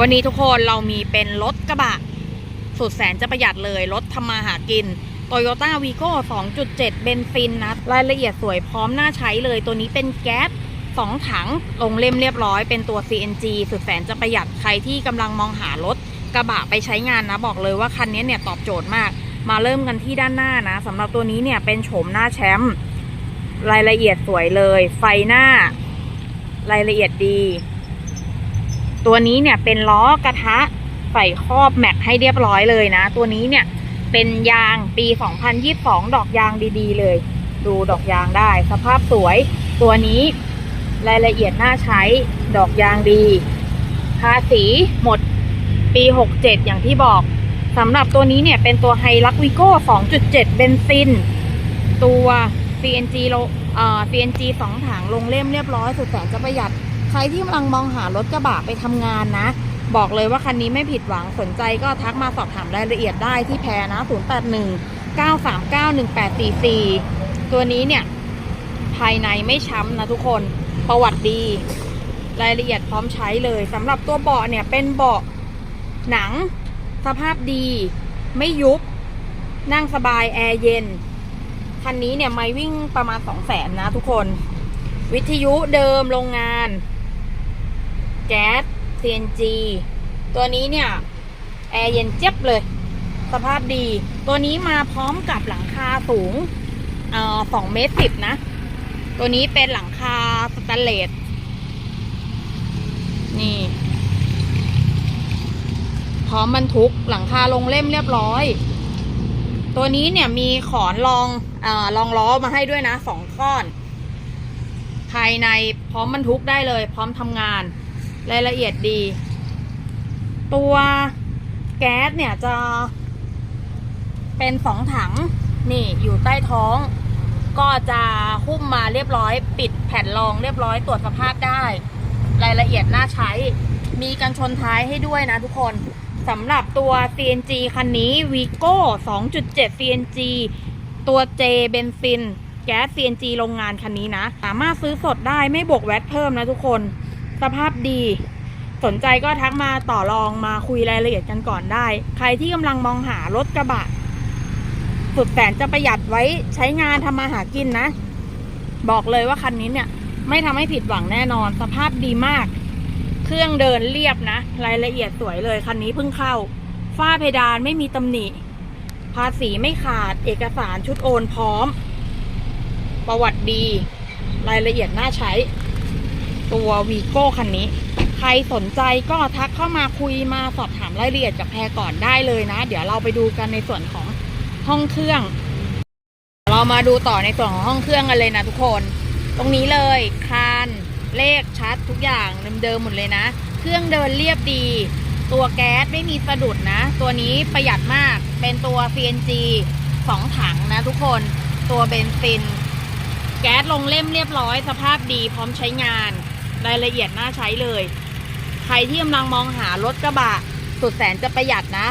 วันนี้ทุกคนเรามีเป็นรถกระบะ สุดแสนจะประหยัดเลย รถทำมาหากิน Toyota Vigo 2.7 เบนซินนะ รายละเอียดสวยพร้อมน่าใช้เลย ตัวนี้เป็นแก๊ส2ถัง ลงเล่มเรียบร้อย เป็นตัว CNG สุดแสนจะประหยัด ใครที่กำลังมองหารถกระบะไปใช้งานนะ บอกเลยว่าคันนี้เนี่ยตอบโจทย์มาก มาเริ่มกันที่ด้านหน้านะสำหรับตัวนี้เนี่ยเป็นโฉมหน้าแชมป์ รายละเอียดสวยเลย ไฟหน้า รายละเอียดดี ตัวนี้เนี่ยเป็นล้อกระทะใส่ครอบแม็กให้เรียบร้อยเลยนะ ตัวนี้เนี่ยเป็นยางปี 2022 ดอกยางดีๆ เลย ดูดอกยางได้ สภาพสวย ตัวนี้รายละเอียดน่าใช้ ดอกยางดี ภาษีหมดปี 67 อย่างที่บอกสำหรับตัวนี้เนี่ยเป็นตัวไฮลักวิโก้ 2.7 เบนซิน ตัว CNG โลเอ่อ CNG สองถังลงเล่มเรียบร้อย สุดแสนจะประหยัด ใครที่กำลังมองหารถกระบะไปทำงานนะ บอกเลยว่าคันนี้ไม่ผิดหวังสนใจก็ทักมาสอบถามรายละเอียดได้ที่แพรนะ 081 939 1844 ตัวนี้เนี่ย ภายในไม่ช้ำนะทุกคนประวัติดี รายละเอียดพร้อมใช้เลยสำหรับตัวเบาะเนี่ยเป็นเบาะหนังสภาพดี ไม่ยุบ นั่งสบายแอร์เย็น คันนี้เนี่ยไม่วิ่งประมาณสองแสนนะทุกคน วิทยุเดิมโรงงาน แก๊ส CNG ตัวนี้เนี่ยแอร์เย็นเจี๊ยบเลย สภาพดี ตัวนี้มาพร้อมกับหลังคาสูงสองเมตรสิบนะ ตัวนี้เป็นหลังคาสแตนเลสนี่ พร้อมบรรทุกหลังคาลงเล่มเรียบร้อย ตัวนี้เนี่ยมีขอนรองออรองล้อมาให้ด้วยนะสองก้อน ภายในพร้อมบรรทุกได้เลย พร้อมทำงาน รายละเอียดดี ตัวแก๊สเนี่ยจะเป็นสองถังนี่อยู่ใต้ท้อง ก็จะหุ้มมาเรียบร้อย ปิดแผ่นรองเรียบร้อยตรวจสภาพได้ รายละเอียดน่าใช้ มีกันชนท้ายให้ด้วยนะทุกคนสำหรับตัว CNG คันนี้ Vigo 2.7 CNG ตัว J เบนซิน แก๊ส CNG โรงงานคันนี้นะ สามารถซื้อสดได้ไม่บวกแวตเพิ่มนะทุกคน สภาพดี สนใจก็ทักมาต่อรองมาคุยรายละเอียดกันก่อนได้ ใครที่กำลังมองหารถกระบะสุดแสนจะประหยัดไว้ใช้งานทำมาหากินนะ บอกเลยว่าคันนี้เนี่ย ไม่ทำให้ผิดหวังแน่นอน สภาพดีมาก เครื่องเดินเรียบนะ รายละเอียดสวยเลยคันนี้เพิ่งเข้า ฝ้าเพดานไม่มีตำหนิ ภาษีไม่ขาด เอกสารชุดโอนพร้อม ประวัติดี รายละเอียดน่าใช้ ตัววีโก้คันนี้ ใครสนใจก็ทักเข้ามาคุยมาสอบถามรายละเอียดกับแพรก่อนได้เลยนะ เดี๋ยวเราไปดูกันในส่วนของห้องเครื่อง เรามาดูต่อในส่วนของห้องเครื่องกันเลยนะทุกคน ตรงนี้เลยคานเลขชัดทุกอย่างเดิมๆหมดเลยนะ เครื่องเดินเรียบดี ตัวแก๊สไม่มีสะดุดนะ ตัวนี้ประหยัดมากเป็นตัว CNG สองถังนะทุกคนตัวเบนซิน แก๊สลงเล่มเรียบร้อย สภาพดีพร้อมใช้งาน รายละเอียดน่าใช้เลย ใครที่กำลังมองหารถกระบะ สุดแสนจะประหยัดนะ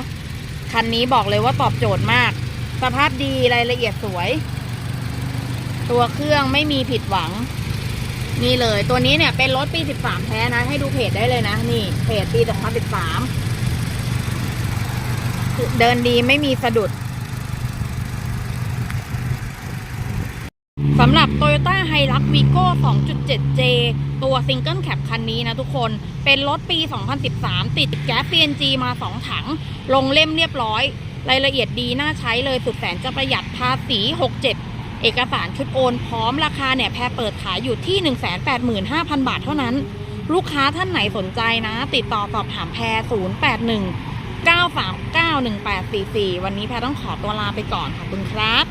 คันนี้บอกเลยว่าตอบโจทย์มาก สภาพดีรายละเอียดสวย ตัวเครื่องไม่มีผิดหวัง นี่เลย ตัวนี้เนี่ยเป็นรถปี 13 แท้นะ ให้ดูเพจได้เลยนะ นี่เพจปี 2013 เดินดีไม่มีสะดุด สำหรับ Toyota h i l u x Vigo 2.7J ตัว Single Cab คันนี้นะทุกคน เป็นรถปี 2013 ติดแก๊ส CNG มา 2 ถัง ลงเล่มเรียบร้อย รายละเอียดดีน่าใช้เลยสุดแสนจะประหยัดภาษี 67 เอกสารชุดโอนพร้อมราคาเนี่ยแพรเปิดขายอยู่ที่ 185,000 บาทเท่านั้น ลูกค้าท่านไหนสนใจนะ ติดต่อสอบถามแพร 081 939 1844 วันนี้แพรต้องขอตัวลาไปก่อนขอบคุณครับ